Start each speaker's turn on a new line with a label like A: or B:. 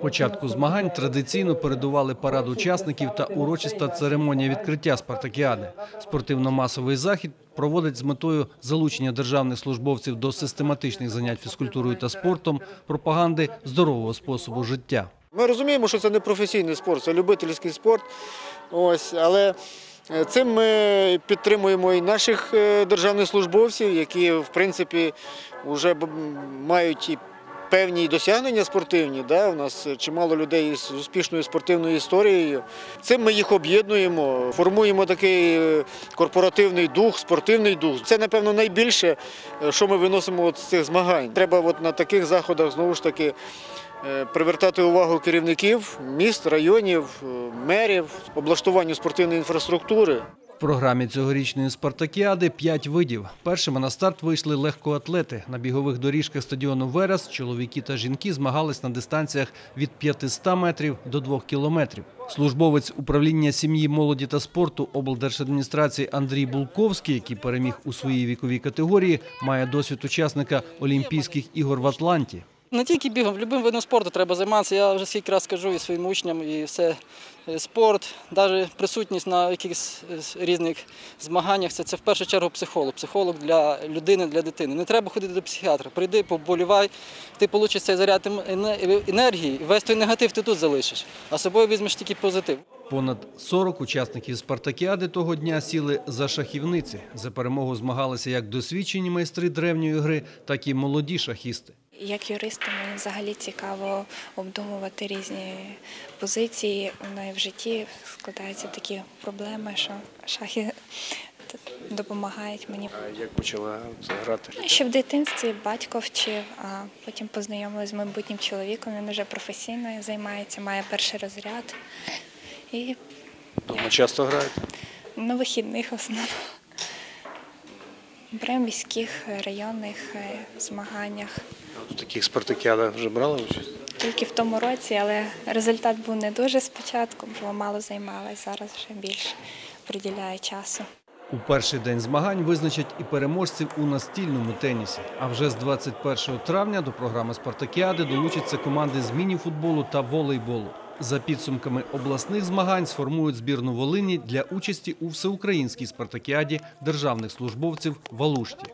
A: Початку змагань традиційно передували парад учасників та урочиста церемонія відкриття спартакіади. Спортивно-масовий захід проводить з метою залучення державних службовців до систематичних занять фізкультурою та спортом, пропаганди здорового способу життя.
B: Ми розуміємо, що це не професійний спорт, це любительський спорт. Ось, але е, цим ми підтримуємо і наших е, державних службовців, які в принципі вже мають і певні досягнення спортивні. Да? У нас чимало людей з успішною спортивною історією. Цим ми їх об'єднуємо, формуємо такий е, корпоративний дух, спортивний дух. Це, напевно, найбільше, е, що ми виносимо от з цих змагань. Треба от на таких заходах знову ж таки е, привертати увагу керівників міст, районів, мерів, облаштуванню спортивної інфраструктури.
A: Програмі цьогорічної спартакіади п'ять видів. Першими на старт вийшли легкоатлети. На бігових доріжках стадіону Верес чоловіки та жінки змагались на дистанціях від 500 метрів до 2 кілометрів. Службовець управління сім'ї, молоді та спорту облдержадміністрації Андрій Булковський, який переміг у своїй віковій категорії, має досвід учасника Олімпійських ігор в Атланті.
C: Не тільки бігом, любим видом спорту треба займатися. Я вже скільки разів кажу і своїм учням, і все. Е, Спорт, навіть присутність на якихось е, різних змаганнях це, це в першу чергу психолог. Психолог для людини, для дитини. Не треба ходити до психіатра. Прийди, поболівай, ти получиш цей заряд ем- енергії, весь той негатив ти тут залишиш, а собою візьмеш тільки позитив.
A: Понад 40 учасників спартакіади того дня сіли за шахівниці. За перемогу змагалися як досвідчені майстри древньої гри, так і молоді шахісти.
D: Як юристу мені взагалі цікаво обдумувати різні позиції. Ну, і в житті складаються такі проблеми, що шахи допомагають мені.
B: А Як почала грати?
D: Ще в дитинстві батько вчив, а потім познайомилася з майбутнім чоловіком. Він вже професійно займається, має перший розряд. І
B: Дома часто граєте?
D: на вихідних в основному. В міських районних е, змаганнях.
B: У таких спартакіадах вже брали участь?
D: Тільки в тому році, але результат був не дуже спочатку, бо мало займалась. Зараз вже більше приділяю часу.
A: У перший день змагань визначать і переможців у настільному тенісі. А вже з 21 травня до програми Спартакіади долучаться команди з міні-футболу та волейболу. За підсумками обласних змагань сформують збірну Волині для участі у всеукраїнській спартакіаді державних службовців в Алушті.